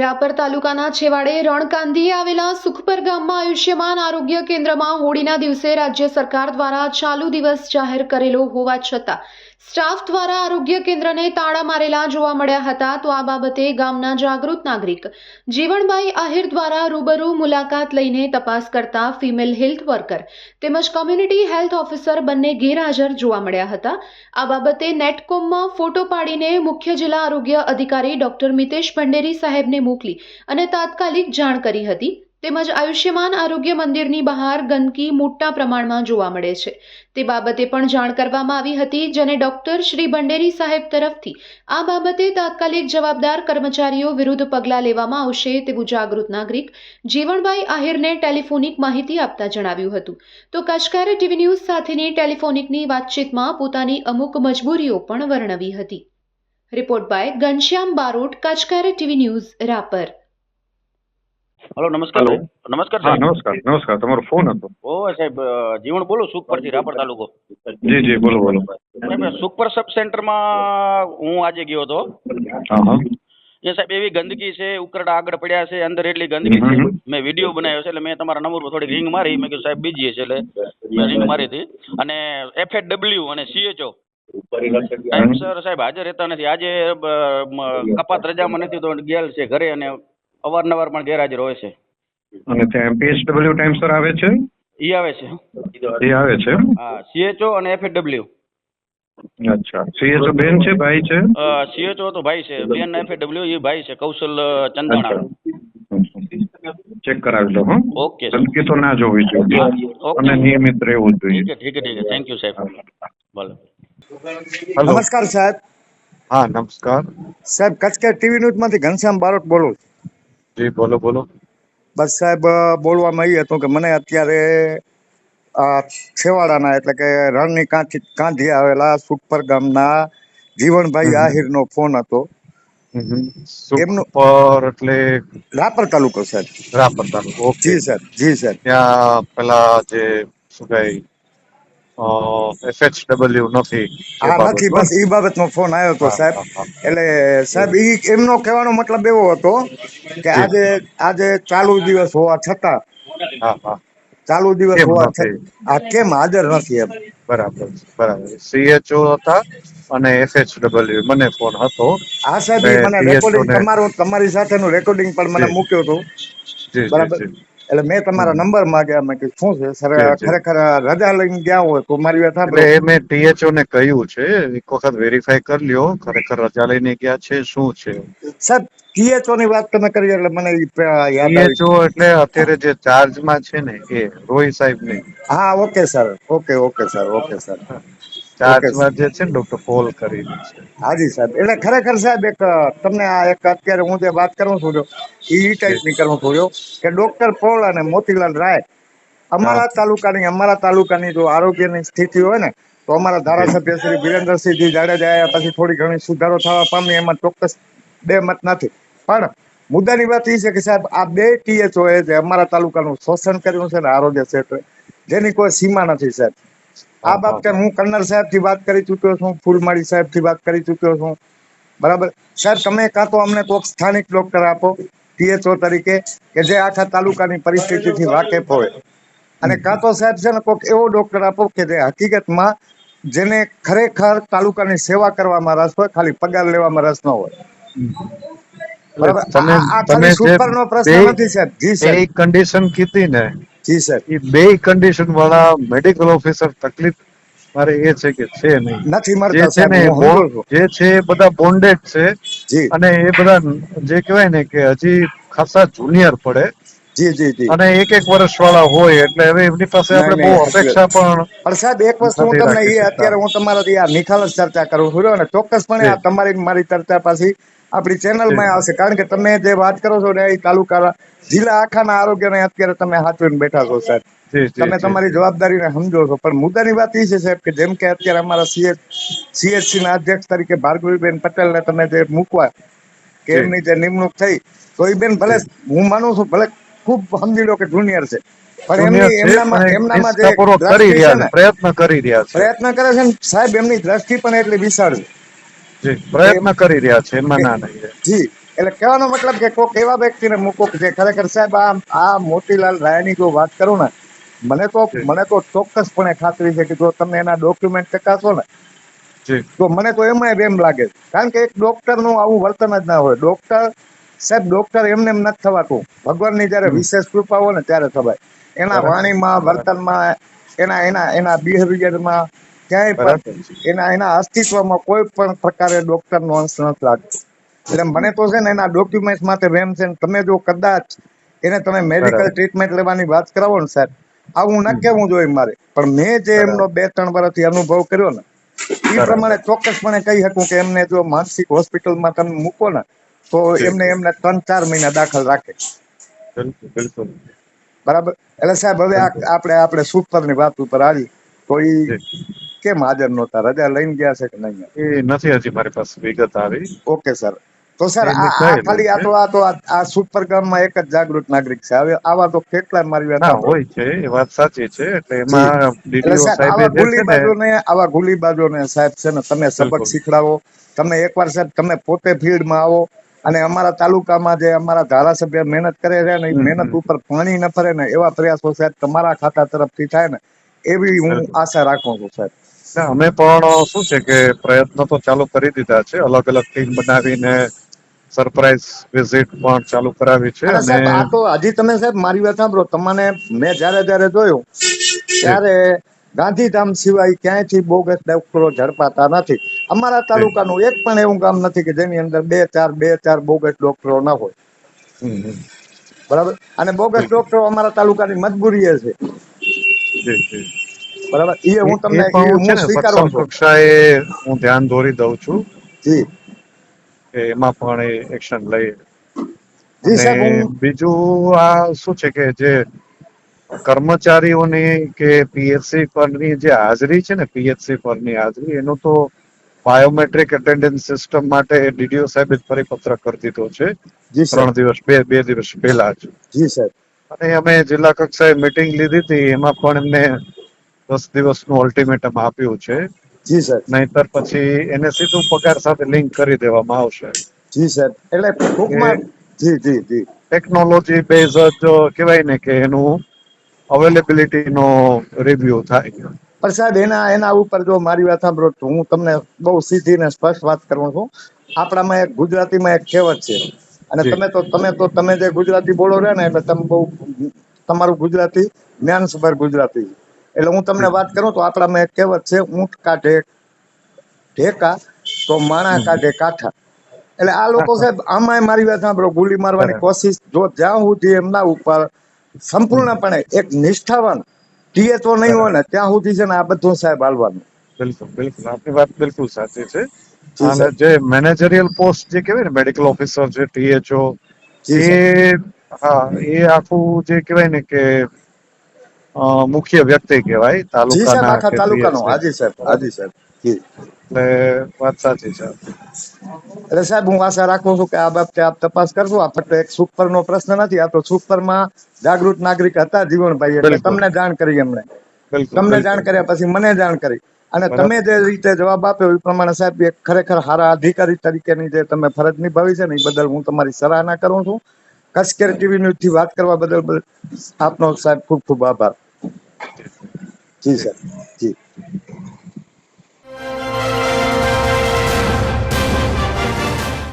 રાપર તાલુકાના છેવાડે રણકાંધીએ આવેલા સુખપર ગામમાં આયુષ્યમાન આરોગ્ય કેન્દ્રમાં હોળીના દિવસે રાજ્ય સરકાર દ્વારા ચાલુ દિવસ જાહેર કરેલો હોવા છતાં સ્ટાફ દ્વારા આરોગ્ય કેન્દ્રને તાળા મારેલા જોવા મળ્યા હતા તો આ બાબતે ગામના જાગૃત નાગરિક જીવણભાઈ આહિર દ્વારા રૂબરૂ મુલાકાત લઈને તપાસ કરતા ફિમેલ હેલ્થ વર્કર તેમજ કોમ્યુનિટી હેલ્થ ઓફિસર બંને ગેરહાજર જોવા મળ્યા હતા. આ બાબતે નેટકોમમાં ફોટો પાડીને મુખ્ય જિલ્લા આરોગ્ય અધિકારી ડોક્ટર મિતેશ ભંડેરી સાહેબને મોકલી અને તાત્કાલિક જાણ કરી હતી. તેમજ આયુષ્યમાન આરોગ્ય મંદિરની બહાર ગંદકી મોટા પ્રમાણમાં જોવા મળે છે. તે બાબતે પણ જાણ કરવામાં આવી હતી, જેને ડોક્ટર શ્રી ભંડેરી સાહેબ તરફથી આ બાબતે તાત્કાલિક જવાબદાર કર્મચારીઓ વિરુદ્ધ પગલાં લેવામાં આવશે તેવું જાગૃત નાગરિક જીવણભાઈ આહિરને ટેલિફોનિક માહિતી આપતા જણાવ્યું હતું. તો કચકારે ટીવી ન્યૂઝ સાથેની ટેલિફોનિકની વાતચીતમાં પોતાની અમુક મજબૂરીઓ પણ વર્ણવી હતી. રિપોર્ટ બાય ઘનશ્યામ બારોટ કચકારે ટીવી ન્યૂઝ રાપર. હલો નમસ્કાર નમસ્કાર સાહેબ. નમસ્કાર નમસ્કાર. તમારો ફોન હતો. ઓ સાહેબ જીવણ બોલું સુખપરથી રાપર તાલુકો. જી જી બોલો બોલો. સાહેબ સુખપર સબ સેન્ટરમાં હું આજે ગયો હતો. એ સાહેબ એવી ગંદકી છે ઉકરડા આગળ પડ્યા છે અંદર એટલી ગંદકી છે. મેં વીડિયો બનાવ્યો છે એટલે મેં તમારા નંબર પર થોડી રિંગ મારી. મેં કીધું સાહેબ બીજી છે એટલે મેં રિંગ મારી હતી. અને એફએડબલ્યુ અને સીએચઓ સાહેબ સર સાહેબ હાજર રહેતા નથી. આજે કપાત રજામાં નથી તો ગેલ છે ઘરે અને અવારનવાર પણ ગેરહાજર હોય છે. અને ત્યાં પીએચડબલ્યુ ટાઈમ સર આવે છે? ઈ આવે છે. એ આવે છે હા સીએચઓ અને એફએડબલ્યુ અચ્છા. સીએચઓ બેન છે ભાઈ છે? સીએચઓ તો ભાઈ છે. બેન એફએડબલ્યુ એ ભાઈ છે કૌશલ ચંદાણા. ચેક કરાવી લો હા. Okay sir. તો ના જોવી જોઈએ. અને નિયમિત રહેવું જોઈએ. ઠીક છે ઠીક છે ઠીક છે. થેન્ક યુ સાહેબ ભલે. નમસ્કાર સાહેબ. હા નમસ્કાર. સાહેબ કચકે ટીવી ન્યૂઝમાંથી ઘનશ્યામ બારોટ બોલું છું. જી બોલો બોલો. બસ સાહેબ બોલવામાં એ હતું કે મને અત્યારે આ છેવાડાના એટલે કે રણની કાંઠી કાંઠી આવેલા સુખપર ગામના જીવણભાઈ હમ. આહિરનો ફોન હતો. એમનું- સુપર એટલે રાપર તાલુકો સાહેબ. રાપર તાલુકો જી સાહેબ. જી સાહેબ. ત્યાં પેલા જે શું કહે એફએચડબલ્યુ નથી એ હા નથી? બસ એ બાબતનો ફોન આવ્યો હતો સાહેબ. એટલે સાહેબ ઈ એમનો કહેવાનો મતલબ એવો હતો કે આજે આજે ચાલુ દિવસ હોવા છતાં ચાલુ દિવસ હોવા છતાં આ કેમ હાજર નથી એમ? બરાબર બરાબર. સીએચઓ હતા અને એફએચડબલ્યુ મને ફોન હતો. હા સાહેબ મને રેકોર્ડિંગ તમારું તમારી સાથેનું રેકોર્ડિંગ પણ મને મૂક્યો હતો. બરાબર. એટલે મેં તમારા નંબર માંગ્યા મેં કીધું શું છે? સર. ખરેખર રજા લઈને ગયા હોય તો મારી વાત એટલે મેં ટીએચઓ ને કહ્યું છે. એક વખત વેરીફાઈ કરી લ્યો ખરેખર રજા લઈને ગયા છે શું છે? સર ટીએચઓ ની વાત તમે કરી એટલે મને યાદ ટીએચઓ એટલે અત્યારે જે ચાર્જમાં છે ને એ રોહિત સાહેબ ને હા okay sir okay okay sir okay sir ચાર્જમાં જે છે ને ડોક્ટર પોલ કરીને છે. હાજી સાહેબ. એટલે ખરેખર સાહેબ એક તમને આ એક અત્યારે હું જે વાત કરું છું એ ટાઈપની કરું છું કે ડોક્ટર પોલ અને મોતીલાલ રાય અમારા. તાલુકાની અમારા તાલુકાની જો આરોગ્યની સ્થિતિ હોય ને તો અમારા ધારાસભ્ય શ્રી વિરેન્દ્રસિંહજી જાડેજા આવ્યા પછી થોડી ઘણી સુધારો થવા પામી એમાં ચોક્કસ બે મત નથી. પણ મુદ્દાની વાત એ છે કે સાહેબ આ બે ટીએચઓ એ જે અમારા તાલુકાનું શોષણ કર્યું છે ને આરોગ્ય ક્ષેત્રે જેની કોઈ સીમા નથી સાહેબ. આ બાબતે હું કન્નર સાહેબથી વાત કરી ચુક્યો છું ફૂલમાળી સાહેબથી વાત કરી ચુક્યો છું. બરાબર? સાહેબ તમે કાં તો અમને કોઈક સ્થાનિક ડોક્ટર આપો પીએચઓ તરીકે કે જે આખા તાલુકાની પરિસ્થિતિથી વાકેફ હોય. અને કાં તો સાહેબ છે ને કોઈક એવો ડોક્ટર આપો કે જે હકીકતમાં જેને ખરેખર તાલુકાની સેવા કરવામાં રસ હોય ખાલી પગાર લેવામાં રસ ન હોય. બરાબર? તમે તમે જે પ્રશ્ન નથી સાહેબ. જી સાહેબ. એક કન્ડિશન કીધી ને જી સાહેબ એ બે કન્ડિશન વાળા મેડિકલ ઓફિસર તકલીફ મારે એ છે કે છે નહીં. નથી જે મળતા છે ને જે છે એ બધા બોન્ડેડ છે અને એ બધા જે કહેવાય ને કે હજી ખાસા જુનિયર પડે. જી જી જી. અને એક એક વર્ષ વાળા હોય એટલે હવે એમની પાસે આપણે બહુ અપેક્ષા પણ પણ સાહેબ એક વસ્તુ હું તમને એ અત્યારે હું તમારાથી આ નિખાલસ ચર્ચા કરું છું. અને ચોક્કસપણે આ તમારી ને મારી ચર્ચા પાછી આપણી ચેનલમાં. આવશે. કારણ કે તમે જે વાત કરો છો ને એ તાલુકા જિલ્લા આખાના આરોગ્યને અત્યારે તમે હાથવીને બેઠા છો સાહેબ. તમે. તમારી જવાબદારીને સમજો છો. પણ મુદ્દાની વાત એ છે સાહેબ કે જેમ કે અત્યારે અમારા સીએચ સીએચસી ના અધ્યક્ષ તરીકે ભાર્ગવીબેન પટેલને તમે જે મૂકવા કે એમની જે નિમણૂક થઈ તો એ બેન ભલે હું માનું છું ભલે ખૂબ સમજી લો કે જુનિયર છે. પણ એમની એમનામાં જે કરી રહ્યા છે પ્રયત્ન કરી રહ્યા છે. પ્રયત્ન કરે છે સાહેબ એમની દ્રષ્ટિ પણ એટલી વિશાળ છે. પ્રયત્ન કરી રહ્યા છે એમાં ના નહીં. જી એટલે કહેવાનો મતલબ કે કોઈક એવા વ્યક્તિને મૂકો જે ખરેખર સાહેબ આ આ મોતીલાલ રાયની જો વાત કરું ને મને તો મને તો ચોક્કસપણે ખાતરી છે કે જો તમે એના ડોક્યુમેન્ટ ચકાસો ને તો મને તો એમાં એમ લાગે છે. કારણ કે એક ડોક્ટરનું આવું વર્તન જ ના હોય. ડોક્ટર સાહેબ ડોક્ટર એમને એમ નથી થવાતું. ભગવાનની જયારે વિશેષ કૃપા હોય ને ત્યારે થવાય. એના. વાણીમાં વર્તનમાં એના એના એના બિહેવિયરમાં ક્યાંય પણ એના એના અસ્તિત્વમાં કોઈ પણ પ્રકારે ડોક્ટરનો અંશ નથી લાગતો. એટલે મને તો છે ને એના ડોક્યુમેન્ટ માટે વેમ છે તમે જો કદાચ એને તમે મેડિકલ ટ્રીટમેન્ટ લેવાની વાત કરાવો ને સાહેબ આવું ન કહેવું જોઈએ મારે. પણ મેં જે એમનો બે ત્રણ વર્ષથી અનુભવ કર્યો ને એ. પ્રમાણે ચોક્કસપણે કહી શકું કે એમને જો માનસિક હોસ્પિટલમાં તમે મૂકો ને તો એમને એમને ત્રણ ચાર મહિના દાખલ રાખે. બરાબર? એટલે સાહેબ હવે આપણે આપણે સુપરની વાત ઉપર આવી તો એ કેમ હાજર નહોતા? રજા લઈને ગયા છે કે નહીં એ નથી હજી મારી પાસે વિગત આવી. Okay sir. તો સર ખાલી આ તો આ તો આ- સુપર ગામમાં એક જ જાગૃત નાગરિક છે. હવે આવા તો કેટલા મારી વાત હોય છે. એ વાત સાચી છે. એટલે એમાં ડીડીઓ સાહેબ આવા ગુલી બાજુને આવા ગુલીબાજોને સાહેબ છે ને તમે સબક. શીખડાવો. તમે એકવાર સાહેબ તમે પોતે ફિલ્ડમાં આવો. અને અમારા તાલુકામાં જે અમારા ધારાસભ્ય મહેનત કરે છે ને એ મહેનત ઉપર પાણી ન ફરે ને એવા પ્રયાસો સાહેબ તમારા ખાતા તરફથી થાય ને એવી હું આશા રાખું છું સાહેબ. અમે પણ શું છે કે પ્રયત્નો તો ચાલુ કરી દીધા છે અલગ અલગ ટીમ બનાવીને સરપ્રાઈઝ વિઝિટ પણ ચાલુ કરાવી છે અને આ તો હજી તમે સાહેબ મારી વાત સાંભળો તમને મેં જ્યારે જ્યારે જોયું ત્યારે ગાંધીધામ સિવાય ક્યાંયથી બોગસ ડોક્ટરો ઝડપાતા નથી. અમારા તાલુકાનું એક પણ એવું ગામ નથી કે જેની અંદર બે ચાર બે ચાર બોગસ ડોક્ટરો ન હોય. બરાબર? અને બોગસ ડોક્ટરો અમારા તાલુકાની મજબૂરી એ છે. બરાબર? એ હું તમને હું સ્વીકારું કક્ષાએ હું ધ્યાન દોરી દઉં છું. જી. એમાં પણ એક્શન લઈએ. બીજું આ શું છે કે જે કર્મચારીઓની કે પીએચસી પરની જે હાજરી છે ને પીએચસી પરની હાજરી એનું તો બાયોમેટ્રિક એટેન્ડન્સ સિસ્ટમ માટે ડીડીઓ સાહેબે પરિપત્ર કરી દીધો છે. ત્રણ દિવસ બે બે દિવસ પહેલા જ. જી સાહેબ. અને અમે જિલ્લા કક્ષાએ મિટિંગ લીધી હતી એમાં પણ એમને દસ દિવસનું અલ્ટિમેટમ આપ્યું છે. જી સાહેબ. નહીતર પછી એને સીધું પગાર સાથે લિંક કરી દેવામાં આવશે. જી સાહેબ. એટલે ટૂંકમાં જી જી જી. ટેકનોલોજી બેઝ જ કહેવાય ને કે એનું અવેલેબિલિટી નો રિવ્યુ થાય પ્રસાદ એના એના ઉપર જો મારી વાત સાંભળો તો હું તમને બહુ સીધી ને સ્પષ્ટ વાત કરું છું. આપણામાં એક ગુજરાતીમાં એક કહેવત છે. અને તમે તો તમે તો તમે જે ગુજરાતી બોલો રહ્યા ને એટલે તમે બહુ તમારું ગુજરાતી જ્ઞાનસભર ગુજરાતી. એટલે હું તમને વાત કરું તો આપણામાં એક કહેવત છે ઊંટ કાઢે ઢેકા તો માણા કાઢે કાઠા. એટલે આ લોકો સાહેબ આમાંય મારી વાત સાંભળો ગોલી મારવાની કોશિશ જો જ્યાં સુધી એમના ઉપર સંપૂર્ણપણે એક નિષ્ઠાવાન ટીએચઓ નહીં હોય ને ત્યાં સુધી છે ને આ બધું સાહેબ હાલવાનું. બિલકુલ બિલકુલ. આપની વાત બિલકુલ સાચી છે. અને જે મેનેજરિયલ પોસ્ટ જે કહેવાય ને મેડિકલ ઓફિસર છે ટીએચઓ એ હા એ આખું જે કહેવાય ને કે મુખ્ય વ્યક્તિ કહેવાય તાલુકાના તાલુકાનો. હાજી સાહેબ હાજી સાહેબ. એટલે વાત સાચી છે. એટલે સાહેબ હું આશા રાખું છું કે આ બાબતે આપ તપાસ કરશો આ ફક્ત એક સુપરનો પ્રશ્ન નથી આ તો સુપરમાં જાગૃત નાગરિક હતા જીવનભાઈ એટલે તમને જાણ કરી એમણે. તમને જાણ કર્યા પછી મને જાણ કરી. અને તમે જે રીતે જવાબ આપ્યો એ પ્રમાણે સાહેબ એક ખરેખર સારા અધિકારી તરીકેની જે તમે ફરજ નિભાવી છે ને એ બદલ હું તમારી સરાહના કરું છું. કસકેર ટીવી ન્યૂઝથી વાત કરવા બદલ બદલ આપનો સાહેબ ખૂબ ખૂબ આભાર. જી સર જી.